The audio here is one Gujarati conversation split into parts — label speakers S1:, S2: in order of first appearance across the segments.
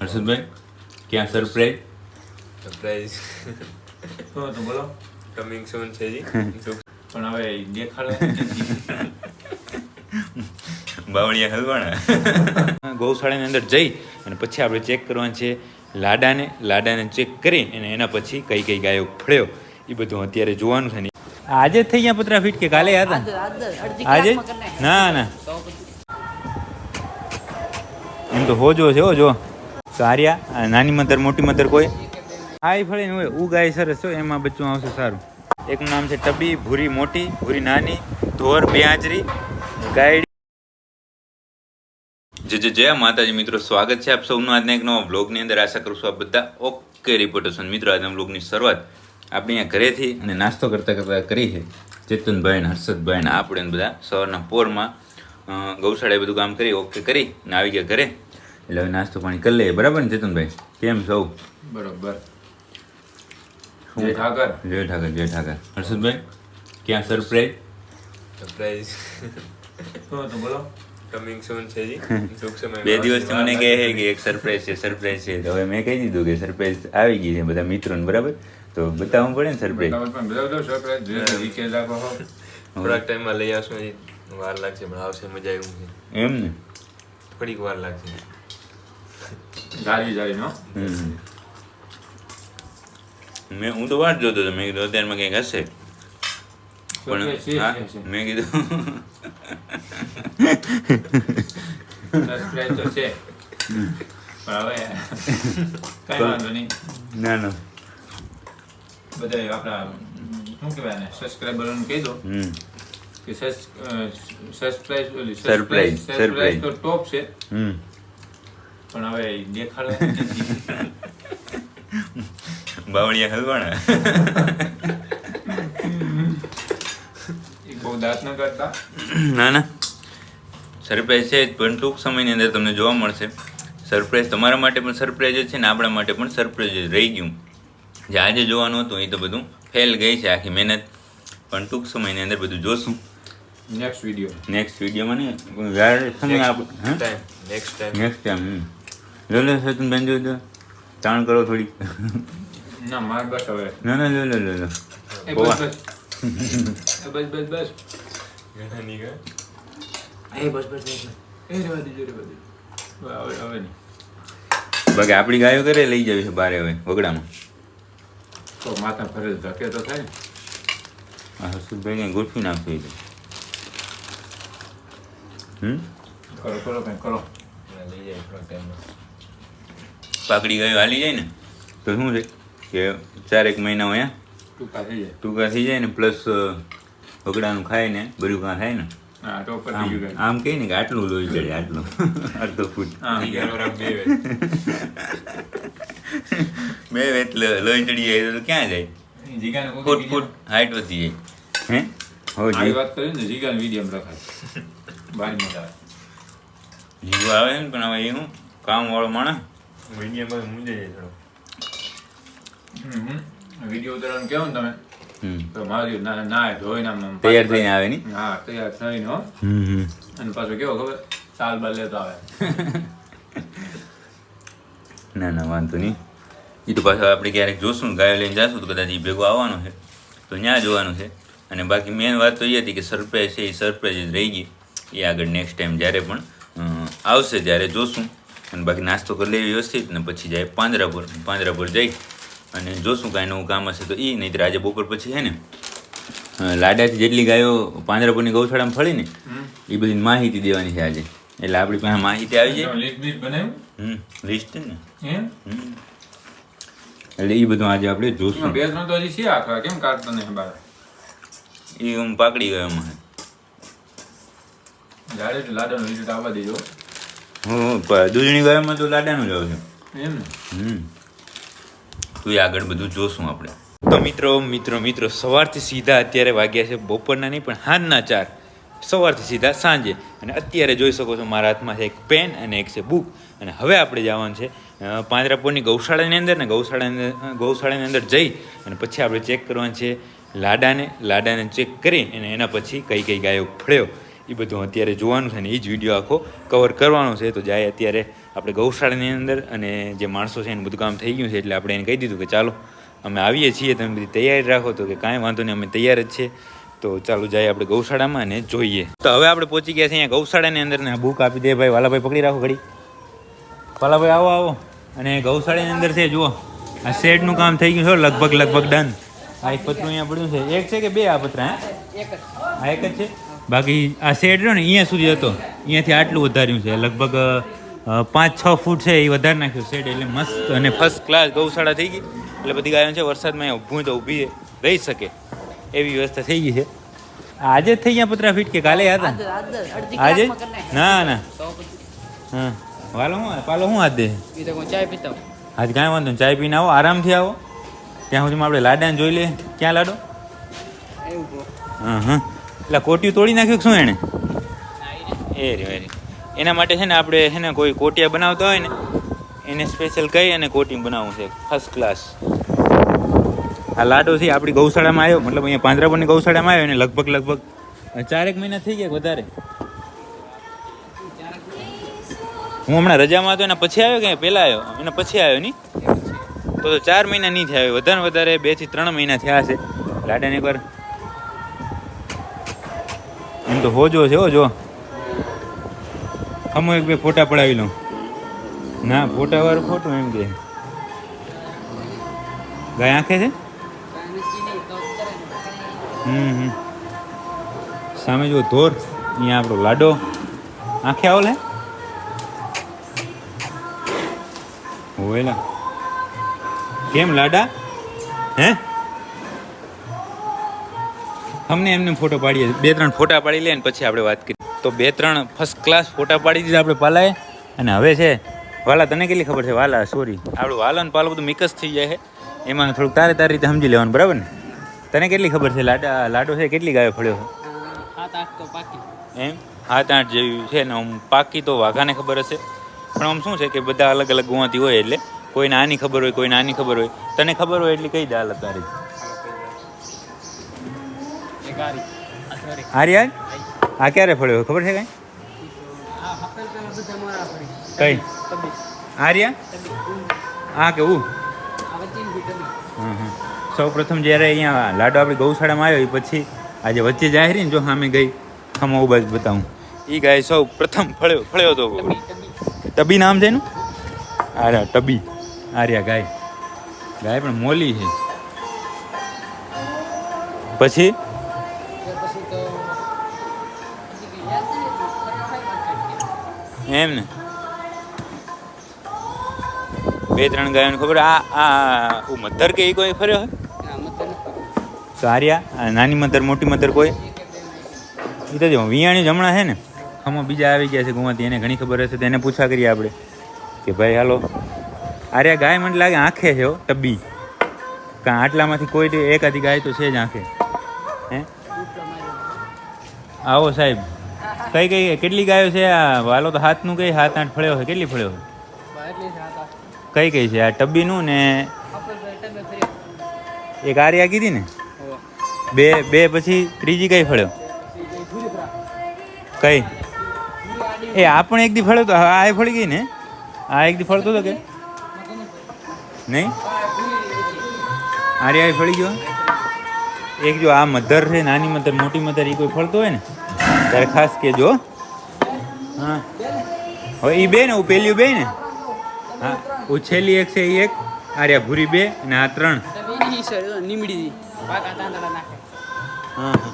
S1: હર્ષદભાઈ ક્યાં સરપ્રાઈઝ?
S2: સરપ્રાઈઝ
S3: શું હતું બોલો.
S2: કમિંગ સૂન છે જી.
S3: પણ હવે દેખાડો.
S1: બાવળિયા હલવાણા. ગૌશાળાની અંદર જઈ અને પછી આપણે ચેક કરવાનું છે લાડાને. લાડાને ચેક કરી અને એના પછી કઈ કઈ ગાયો ફળ્યો. એ બધું અત્યારે જોવાનું છે ને. આજે જ થઈ ગયા પતરા ફીટ કે કાલે હતા? આજે ના ના. એમ તો હોજો છે હો જો. તો આર્યા આ નાની મધર મોટી મધર કોઈ? આ ફળી હોય ઉ ગાય સરસ હોય એમાં બચ્ચું આવશે સારું. એકનું નામ છે ટબી ભૂરી મોટી ભૂરી નાની ધોર બે આંચરી ગાયડી. જે જય જય માતાજી મિત્રો સ્વાગત છે આપ સૌનું આજના એક નવા બ્લોગની અંદર. આશા કરું છું આપ બધા ઓકે રિપોર્ટર્સ અને મિત્રો આજના બ્લોગની શરૂઆત આપણે અહીંયા ઘરેથી અને નાસ્તો કરતા કરતા કરી છે. ચેતનભાઈ ને હર્ષદભાઈ ને આપણે બધા સવારના પોરમાં ગૌશાળાએ બધું કામ કરી ઓકે કરી ને આવી ગયા ઘરે. એટલે હવે નાસ્તો પાણી કરી લઈએ બરાબર ને ચેતનભાઈ? કેમ સૌ
S3: બરોબર. જય ઠાકર.
S1: જય ઠાકર જય ઠાકર. હર્ષદભાઈ ક્યાં સરપ્રાઈઝ
S2: સરપ્રાઈઝ
S3: શું હતું બોલો?
S2: કમિંગ સૂન છે જી. ટૂંક સમયમાં
S1: બે દિવસથી મને કહે છે કે એક સરપ્રાઈઝ છે સરપ્રાઈઝ છે. તો હવે મેં કહી દીધું કે સરપ્રાઈઝ આવી ગઈ છે બધા મિત્રોને બરાબર? તો બતાવવું પડે ને સરપ્રાઈઝ
S3: તમે પણ બધા બધો surprise. જોઈએ ઈ કે રાખો હો.
S2: થોડાક ટાઈમમાં લઈ આવશું હજી વાર લાગશે પણ આવશે મજા એવું છે
S1: એમ ને?
S2: થોડીક વાર લાગશે.
S3: જાળી જાળી નો.
S1: મેં હું તો વાત જોતો હતો. મેં કીધું અત્યારમાં કંઈક હશે? પણ. મેં કીધું
S3: છે. પણ
S1: ના ના.
S3: બધા આપણા શું કહેવાય ને સબસ્ક્રાઈબરોને કહી દો. કે સરપ્રાઈઝ સરપ્રાઈઝ
S1: surprise.
S3: તો ટોપ છે. પણ હવે દેખાડો.
S1: બાવળિયા હલવાણા
S3: બહુ દાંત ન કરતા.
S1: ના ના. સરપ્રાઈઝ છે પણ ટૂંક સમયની અંદર તમને જોવા મળશે. સરપ્રાઈઝ તમારા માટે પણ સરપ્રાઈઝ જ છે ને આપણા માટે પણ સરપ્રાઈઝ જ રહી ગયું. જે આજે જોવાનું હતું એ તો બધું ફેલ ગઈ છે આખી મહેનત. પણ ટૂંક સમયની અંદર બધું જોશું.
S3: નેક્સ્ટ વીડિયો
S1: નેક્સ્ટ વિડીયોમાં નહીં
S2: નેક્સ્ટ ટાઈમ
S1: નેક્સ્ટ ટાઈમ લો લો સચિન બેન જો તાણ કરો થોડી.
S3: ના માર બસ હવે.
S1: ના ના લો લો લો લો.
S3: એ બસ બસ. એ બસ બસ બસ.
S2: ઘણા નહીં ગયા
S3: એ બસ બસ બસ એ રેવા દેજો રેવા દેજો. હવે હવે નહીં.
S1: બાકી આપણી ગાયો કરે લઈ જવી છે બારે હવે વગડામાં.
S3: તો માથા ફરે ધકે તો થાય ને.
S1: આ કંઈ ગોઠવી નાખ્યું એ હમ?
S3: કરો કરો કંઈ કરો.
S2: લઈ જાય ટાઈમમાં
S1: પાકડી ગયો હાલી જાય ને તો શું છે કે ચારેક મહિના અહીંયા
S3: ટૂંકા થઈ જાય.
S1: ટૂંકા થઈ જાય ને પ્લસ વગડાનું ખાય ને બધું કાં થાય ને. આમ કહે ને કે આટલું લોહી ચડે આટલું. અડધો ફૂટ.
S2: બે વે
S1: એટલે લોહી ચડી જાય તો ક્યાં જાય? ફૂટ ફૂટ હાઈટ વધી જાય. હે? હવે
S3: વાત કરી ને જીગાને વીડિયો રખાય. બારી આવે
S1: જીવો આવે ને પણ હવે એ હું કામ વાળો માણસ
S2: મીડિયમમાં મૂંઝાઈ જાય થોડો
S3: વીડિયો ઉતારવાનું કેવું તમે તો મારી ના ના ધોઈને આમ આમ
S1: તૈયાર થઈને આવે ની
S3: હા તૈયાર થઈને હો
S1: હમ હમ
S3: અને પાછો કેવો ખબર સાલ બાલ લેતો આવે
S1: ના ના વાંધો નહીં એ તો પાછું આપણે ક્યારેક જોશું ગાયો લઈને જશું તો કદાચ એ ભેગો આવવાનો છે તો ત્યાં જોવાનું છે અને બાકી મેઇન વાત તો એ હતી કે સરપ્રાઈઝ છે એ સરપ્રાઈઝ જ રહી ગઈ એ આગળ નેક્સ્ટ ટાઈમ જ્યારે પણ આવશે ત્યારે જોશું અને બાકી નાસ્તો કરી લઈએ વ્યવસ્થિત ને પછી જાય પાંજરાપુર. પાંજરાપુર જઈ અને જોશું કાંઈ નવું કામ હશે તો એ નહીં આજે બપોર પછી છે ને લાડાથી જેટલી ગાયો પાંજરાપુરની ગૌશાળામાં ફળી ને એ બધી માહિતી દેવાની છે આજે. એટલે આપણી પાસે માહિતી આવી જાય. હમ લિસ્ટ ને. એટલે એ બધું આજે આપણે જોશું.
S3: બે ત્રણ તો હજી છે આખા કેમ કાઢતો નહીં બાર
S1: એ હું પાકડી ગયો એમાં.
S3: તો લાડાનો રિઝલ્ટ આવવા દેજો.
S1: હું દૂધની ગાયમાં તો લાડાનું જ છું.
S3: એમ
S1: હમ. તો આગળ બધું જોશું આપણે. તો મિત્રો મિત્રો મિત્રો સવારથી સીધા અત્યારે વાગ્યા છે બપોરના નહીં પણ સાંજના ચાર. સવારથી સીધા સાંજે. અને અત્યારે જોઈ શકો છો મારા હાથમાં છે એક પેન અને એક છે બુક. અને હવે આપણે જવાનું છે પાંજરાપોરની ગૌશાળાની અંદર ને ગૌશાળાની અંદર- ગૌશાળાની અંદર જઈ અને પછી આપણે ચેક કરવાનું છે લાડાને. લાડાને ચેક કરી અને એના પછી કઈ કઈ ગાયો ફળ્યો. એ બધું અત્યારે જોવાનું છે ને એ જ વીડિયો આખો કવર કરવાનો છે. તો જાય અત્યારે આપણે ગૌશાળાની અંદર અને જે માણસો છે એનું બધું કામ થઈ ગયું છે એટલે આપણે એને કહી દીધું કે ચાલો અમે આવીએ છીએ તમે બધી તૈયારી રાખો. તો કે કાંઈ વાંધો નહીં અમે તૈયાર જ છે. તો ચાલો જાય આપણે ગૌશાળામાં અને જોઈએ. તો હવે આપણે પહોંચી ગયા છીએ અહીંયા ગૌશાળાની અંદર ને બુક આપી દે ભાઈ વાલાભાઈ પકડી રાખો ઘડી. વાલાભાઈ આવો આવો. અને ગૌશાળાની અંદર છે જુઓ. આ શેડનું કામ થઈ ગયું છે લગભગ લગભગ ડન આ એક પતરું અહીંયા પડ્યું છે. એક છે કે બે આ પતરા હા? આ એક જ છે? બાકી આ શેડ રહ્યો ને અહીંયા સુધી હતો. અહીંયાથી આટલું વધાર્યું છે. લગભગ પાંચ છ ફૂટ છે એ વધારી નાખ્યું શેડ એટલે મસ્ત અને ફર્સ્ટ ક્લાસ ગૌશાળા થઈ ગઈ. એટલે બધી ગાયો છે વરસાદમાં ઊભું તો ઊભી રહી શકે. એવી વ્યવસ્થા થઈ ગઈ છે. આજે જ થઈ ગયા પતરા ફીટ કે કાલે હતા આજે ના ના. હા. વાલો હું પાલો હું હાથ દે?
S3: ચાય પીતા.
S1: આજ કાંઈ વાંધો નહીં. ચાય પીને આવો આરામથી આવો. ત્યાં સુધીમાં આપણે લાડાને જોઈ લે ક્યાં લાડો? હા હા. એટલે કોટિયું તોડી નાખ્યું શું એણે એ રે એ એના માટે છે ને આપણે છે ને કોઈ કોટિયા બનાવતા હોય ને એને સ્પેશિયલ કહી અને કોટિંગ બનાવવું છે. ફર્સ્ટ ક્લાસ આ લાડો છે આપણી ગૌશાળામાં આવ્યો. મતલબ અહીંયા પાંજરાપુરની ગૌશાળામાં આવ્યો ને લગભગ લગભગ ચારેક મહિના થઈ ગયા વધારે. હું હમણાં રજામાં હતો એના પછી આવ્યો કે પહેલાં આવ્યો. એના પછી આવ્યો નહીં? તો તો ચાર મહિના નહીં થયા વધારે વધારે બેથી ત્રણ મહિના થયા છે લાડાને એકવાર એમ તો હોજો છે હો, જો. હમો એક બે ફોટા પડાવી લઉં. ના, ફોટા વાળું ફોટો એમ કે. ગાય આંખે છે? હમ હમ. સામે જો ધોર. અહીંયા આપણો લાડો. આંખે આવો લે. હોવેલા કેમ લાડા? હે? અમને એમને ફોટો પાડીએ. બે ત્રણ ફોટા પાડી લે ને પછી આપણે વાત કરીએ. તો બે ત્રણ ફર્સ્ટ ક્લાસ ફોટા પાડી દીધા આપણે પાલાએ. અને હવે છે વાલા તને કેટલી ખબર છે? વાલા સોરી આપણું વાલા ને પાલો બધું મિક્સ થઈ જાય છે. એમાં થોડુંક તારે તારી રીતે સમજી લેવાનું બરાબર ને? તને કેટલી ખબર છે? લાડા લાડો છે? કેટલી ગાયો ફળ્યો
S3: સાત આઠ તો પાકી.
S1: એમ? હાથ આઠ જેવી છે ને આમ પાકી તો વાઘાને ખબર હશે. પણ આમ શું છે કે બધા અલગ અલગ ગુવાથી હોય એટલે કોઈને આની ખબર હોય કોઈને આની ખબર હોય. તને ખબર હોય એટલી કઈ દે હાલત તારી.
S3: આરી આ
S1: ક્યારે ફળ્યો? ખબર છે કઈ? કઈ? આર્યા આ કેવું હં હં? સૌ પ્રથમ જ્યારે અહીંયા લાડો આપણી ગૌશાળામાં આવ્યો એ પછી આજે વચ્ચે જાહેરી ને જો સામે ગઈ ખમો ઊભા જ બતાવું. એ ગાય સૌ પ્રથમ ફળ્યો ફળ્યો તો
S3: તબી તબી
S1: ટબી નામ છે એનું? આર્યા ટબી આર્યા ગાય. ગાય પણ મોલી છે. પછી? એમ ને બે ત્રણ ગાયોને ખબર આ આ મધર કે એ કોઈ ફર્યો હોય? તો આર્યા આ નાની મધર મોટી મધર કોઈ? એ તો જો વિયાણી જમણા છે ને. હમણાં બીજા આવી ગયા છે ગુવાથી એને ઘણી ખબર હશે તો એને પૂછા કરીએ આપણે. કે ભાઈ હાલો. આર્યા ગાય મને લાગે આંખે છે હો ટબ્બી. કાં આટલામાંથી કોઈ એકાદી ગાય તો છે જ આંખે. હે? આવો સાહેબ. કઈ કઈ, કેટલી ગાયો છે આ? વાલો તો હાથનું કઈ, હાથ આઠ ફળ્યો છે. કેટલી ફળ્યો છે? કઈ કઈ છે? આ ટબ્બીનું ને એક આર્યા કીધી ને? બે બે પછી ત્રીજી કઈ ફળ્યો? કઈ? એ, આ પણ એક દી ફળ્યો તો આ ફળી ગઈ ને? આ એક દી ફળતો હતો કે? નહીં? આર્યા ફળી ગયો. એક જો આ મધર છે, નાની મધર, મોટી મધર એ કોઈ ફળતો હોય ને? ત્યારે ખાસ કેજો. હો. હા હવે એ બે ને હું પેલી બે ને? હા છેલ્લી એક છે એ એક આર્યા ભૂરી બે અને આ ત્રણ.
S3: ની નીમડી
S1: હા હા.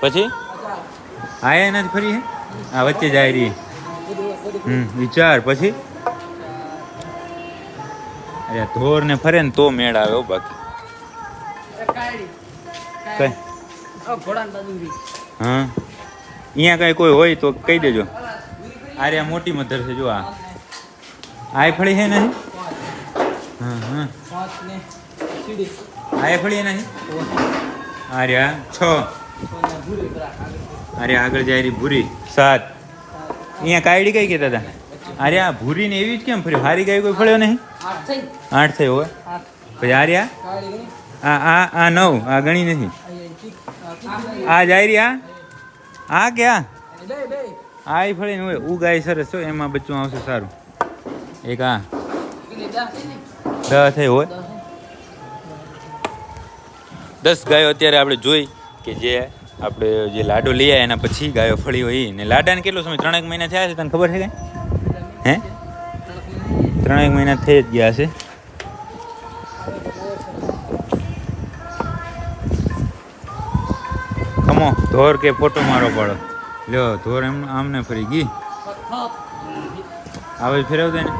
S1: પછી? આયા એનાથી ફરી હે? આ વચ્ચે જાય રહી હમ વિચાર પછી? અરે આ ધોર ને ફરે ને તો મેળ આવે બાકી. હા. અહીંયા કઈ કોઈ હોય તો કહી દેજો. આરે આ મોટી મધર છે જો આ. આય ફળી છે નહીં? હા હા
S3: પાંચ ને સીડી
S1: આય ફળી નહીં? આરે આ છ.
S3: સોના ભૂરી ભરા આગળ
S1: અરે, આગળ જાય રહી ભૂરી. સાત. અહીંયા કાયડી કઈ કહેતા હતા? અરે, આ ભૂરી ને એવી જ કેમ ફર્યો? હારી ગાય કોઈ ફળ્યો નહીં?
S3: આઠ થઈ
S1: આઠ થયો હોય
S3: આઠ
S1: પછી આર્યા
S3: કાયડી ગઈ
S1: આ આ આ નવ. આ ગણી નથી.
S3: અહીંયા ઠીક આ ઠીક
S1: આ જાય રહી આ આ ક્યાં? હા એ ફળીને હોય ઉ ગાય સરસ. હોય એમાં બચ્ચું આવશે સારું. એક
S3: હા દસ
S1: થઈ હોય.
S3: દસ
S1: ગાયો અત્યારે આપણે જોઈ કે જે આપણે જે લાડો લઈ આવ્યા એના પછી ગાયો ફળી હોય. ને લાડાને કેટલો સમય? ત્રણેક મહિના થયા છે તને ખબર છે કઈ હે? ત્રણેક મહિના થઈ જ ગયા છે. ખમો ધોર કે ફોટો મારો પડો. લ્યો, ધોર એમ, આમને ફરી ગઈ આવે ફેરવતો ને.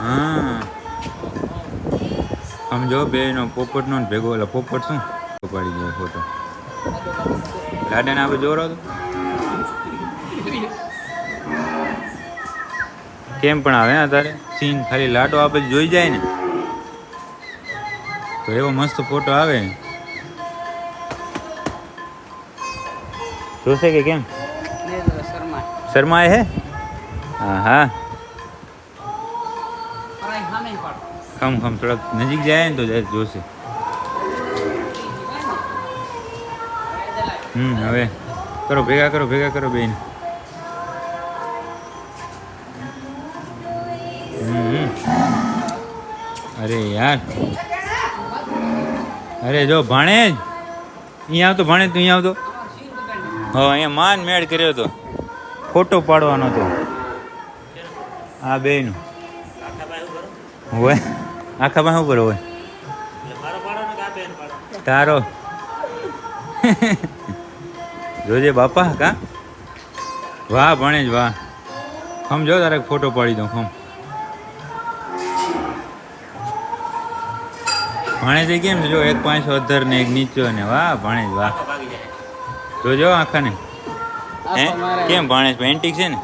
S1: હા. જો બે નો પોપટ નો ભેગો એટલે પોપટ શું? પડી ગયો ફોટો. લાડાને આપણે જોરો તો કેમ પણ આવે ને તારે સીન, ખાલી લાડો આપણે જોઈ જાય ને. તો એવો મસ્ત ફોટો આવે. જોશે કે કેમ?
S3: શર્મા
S1: શર્માએ હે? હા હા
S3: પરાઈ સામે પાડો
S1: ખમ ખમ, થોડાક નજીક જાય ને તો જાય, જોશે. હમ, હવે કરો, ભેગા કરો ભેગા કરો બેન. હમ. અરે યાર. અરે જો ભાણેજ અહીંયા આવતો ભાણેજ તું અહીંયા આવતો. હા, અહીંયા માન મેળ કર્યો હતો ફોટો પાડવાનો હતો. આ બેનું હોય. આખા પાસે ઉપર હોય. તારો. જોજે બાપા, કા? વાહ ભણેજ વાહ. સમજો જો તારે ફોટો પાડી દઉં, ખમ. ભણેજ કેમ છે? જો એક પાંચસો અધર ને એક નીચો ને વાહ ભાણેજ વાહ. જોજો આખા ને હે? કેમ ભાણેજ પેન્ટિક છે ને?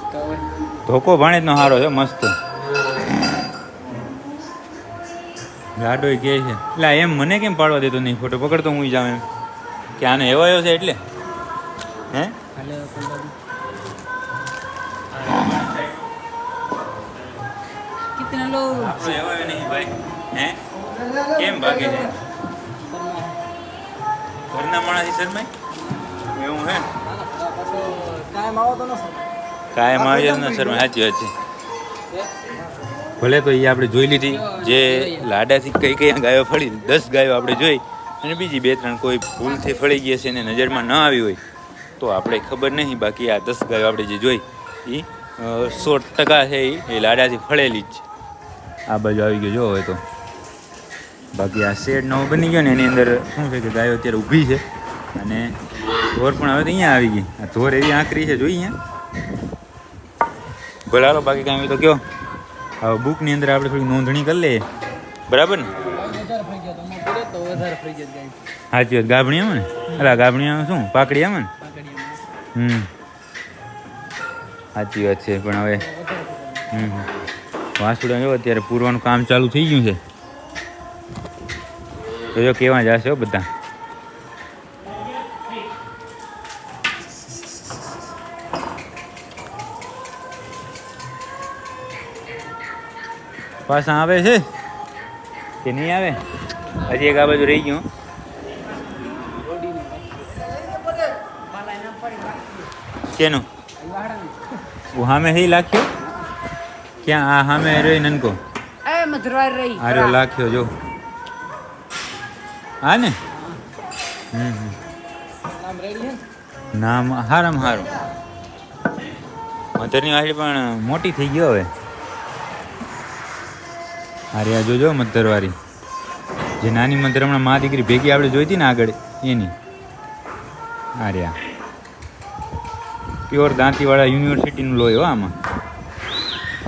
S1: ધોકો ભાણેજ નો સારો છે મસ્ત. લાડો કે છે. એટલે એમ મને કેમ પાડવા દેતો નહીં? ફોટો પકડતો હું જાઉં એમ. કે આને એવાયો છે એટલે? હે? આપણો એવાયો નહીં ભાઈ. હે? કેમ ભાગે છે? ઘરના માણસથી શરમાય? એવું હે?
S3: કાયમ આવો તો ન
S1: શરમાય. સાચી વાત છે. ભલે તો એ આપણે જોઈ લીધી. જે લાડાથી કઈ કઈ ગાયો ફળી, દસ ગાયો આપણે જોઈ અને બીજી બે ત્રણ કોઈ ભૂલથી ફળી ગઈ હશે ને નજરમાં ન આવી હોય, તો આપણે ખબર નહીં. બાકી આ દસ ગાયો આપણે જે જોઈ એ સો ટકા છે એ લાડાથી ફળેલી જ છે. આ બાજુ આવી ગયો, જો હવે તો. બાકી આ શેડ નવો બની ગયો ને, એની અંદર શું છે કે ગાયો અત્યારે ઊભી છે. અને ધોર પણ હવે તો અહીંયા આવી ગઈ. આ ધોર એવી આંકરી છે, જોઈ અહીંયા. ભલે હાલો, બાકી કાંઈ તો કયો. હવે બુકની અંદર આપણે થોડી નોંધણી કરી લઈએ. બરાબર ને? સાચી વાત ગાભણી આવે ને? અલા ગાભણી આવે શું? પાકડી આવે ને? હમ. સાચી વાત છે, પણ હવે હમ. વાસુડા જો અત્યારે પૂરવાનું કામ ચાલુ થઈ ગયું છે. તો જો કેવા જશે હો બધા. પાછા આવે છે? કે નહીં આવે? હજી એક આ બાજુ રહી ગયું. કેનું સામે હઈ લાખ્યો? ક્યાં? આ સામે રહ્યો નનકો.
S3: એ મધુરવાર રહી.
S1: આર્યો લાખ્યો જો. હા ને? હમ હમ.
S3: નામ ને
S1: હારામ હારું. મધરની વાડી પણ મોટી થઈ ગયો હવે. અરે આ જોજો મધરવારી જે નાની મધર હમણાં મા દીકરી ભેગી આપણે જોઈતી ને આગળ એની. અરે આ પ્યોર દાંતીવાળા યુનિવર્સિટીનું લોહી હો આમાં.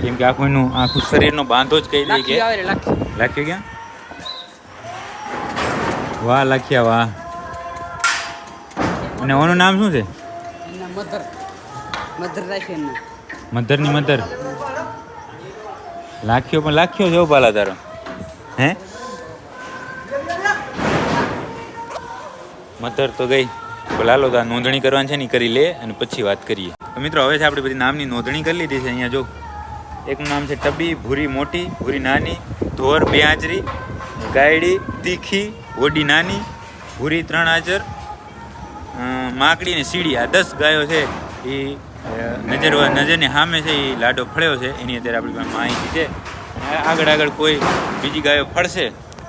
S1: કેમ કે આખું એનું આખું શરીરનો બાંધો જ કહી દે કે.
S3: લાખી.
S1: ક્યાં વાહ લખ્યા વાહ. અને ઓનું નામ શું છે?
S3: મધર. મધર રાખી
S1: મધરની મધર. લાખ્યો પણ લાખ્યો છે પાલા તારો. હે? મધર તો ગઈ. તો લાલો તો નોંધણી કરવાની છે ને કરી લે અને પછી વાત કરીએ. તો મિત્રો હવે છે આપણે બધી નામની નોંધણી કરી લીધી છે અહીંયા જો. એકનું નામ છે ટબી ભૂરી મોટી ભૂરી નાની ધોર બે આંચરી ગાયડી તીખી હોડી નાની ભૂરી ત્રણ આચર માકડી ને સીડી. આ દસ ગાયો છે. એ નજર નજરની સામે છે. એ લાડો ફળ્યો છે. એની અત્યારે આપણી પાસે માહિતી છે. આગળ આગળ કોઈ બીજી ગાયો ફળશે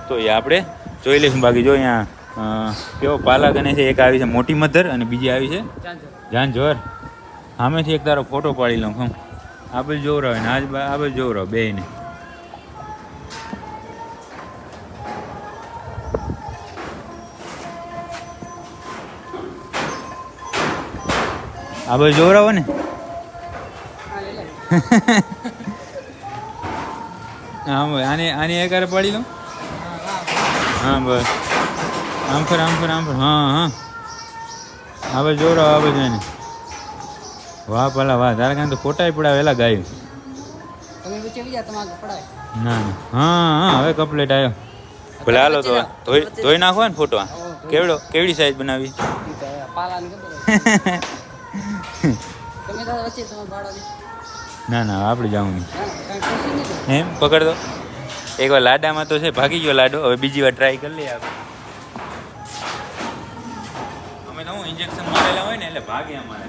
S1: તો એ આપણે જોઈ લઈશું. બાકી જો અહીંયા કેવો પાલા ગણે છે એક આવી છે મોટી મધર અને બીજી આવી છે જાનજોર સામેથી એક તારો ફોટો પાડી લઉં ખમ આ બધું જોવરાવે ને, આજ આ બધું જોવરાવ બે ને આ બધું જોવરાવો ને?
S3: હા
S1: ભાઈ આની આની એક પાડી લઉં
S3: હા
S1: બસ આમ ફર આમ ફર આમ ફર. હા હા. જોવરાવ આ બધું એને વાહ પેલા વાહ તારા કાંઈ તો ફોટા પડાવેલા ગાયું.
S3: તમે વચ્ચે આવી તમારે પડાય.
S1: ના ના. હા હા હવે કપલેટ આવ્યો ભલે હાલો તો ધોઈ નાખો ને ફોટો કેવડો કેવડી સાઈઝ બનાવી? ના ના આપણે જવું નહીં. એમ? પકડ દો એકવાર લાડામાં તો છે ભાગી ગયો લાડો. હવે બીજી વાર ટ્રાય કરી લઈએ આપણે. અમે તો હું ઇન્જેક્શન મારેલા હોય ને એટલે ભાગે અમારે.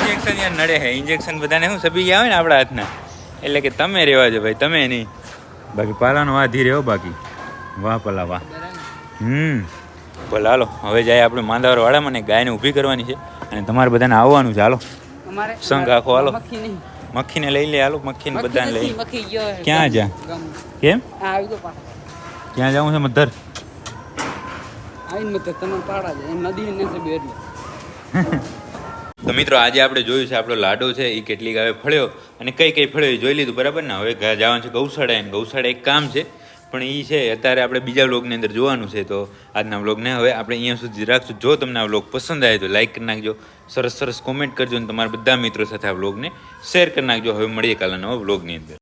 S1: ઇન્જેક્શન યાર નડે હે. ઇન્જેક્શન બધાને શું સબી ગયા હોય ને આપણા હાથના? એટલે કે તમે રહેવા જો ભાઈ તમે નહીં. બાકી પાલાનો વાહ ધીરે હો બાકી. વાહ પલા વાહ. હમ. ભલે હાલો હવે જાય આપણે માંદાવર વાળામાં ને ગાયને ઊભી કરવાની છે. અને તમારે બધાને આવવાનું છે. હાલો. સંઘ આખો હાલો.
S3: મક્ખી
S1: મક્ખીને લઈ લે હાલો. મક્ખીને બધાને લઈ. ક્યાં જા? કેમ?
S3: આવી
S1: ક્યાં જવું છે મધર?
S3: આવીને મધર તમે પાડા એમ નદી ને બે એટલે
S1: તો મિત્રો, આજે આપણે જોયું છે આપણો લાડો છે એ કેટલીક હવે ફળ્યો અને કઈ કઈ ફળ્યો એ જોઈ લીધું, બરાબર ને? હવે જવાનું છે ગૌશાળા અને ગૌશાળા એક કામ છે, પણ એ છે, અત્યારે આપણે બીજા વ્લોગની અંદર જોવાનું છે, તો આજના વ્લોગને હવે આપણે અહીંયા સુધી રાખશું. જો તમને આ વ્લોગ પસંદ આવે તો લાઈક કરી નાખજો, સરસ સરસ કોમેન્ટ કરજો અને તમારા બધા મિત્રો સાથે આ વ્લોગને શેર કરી નાખજો. હવે મળીએ કાલના નવા વ્લોગની અંદર.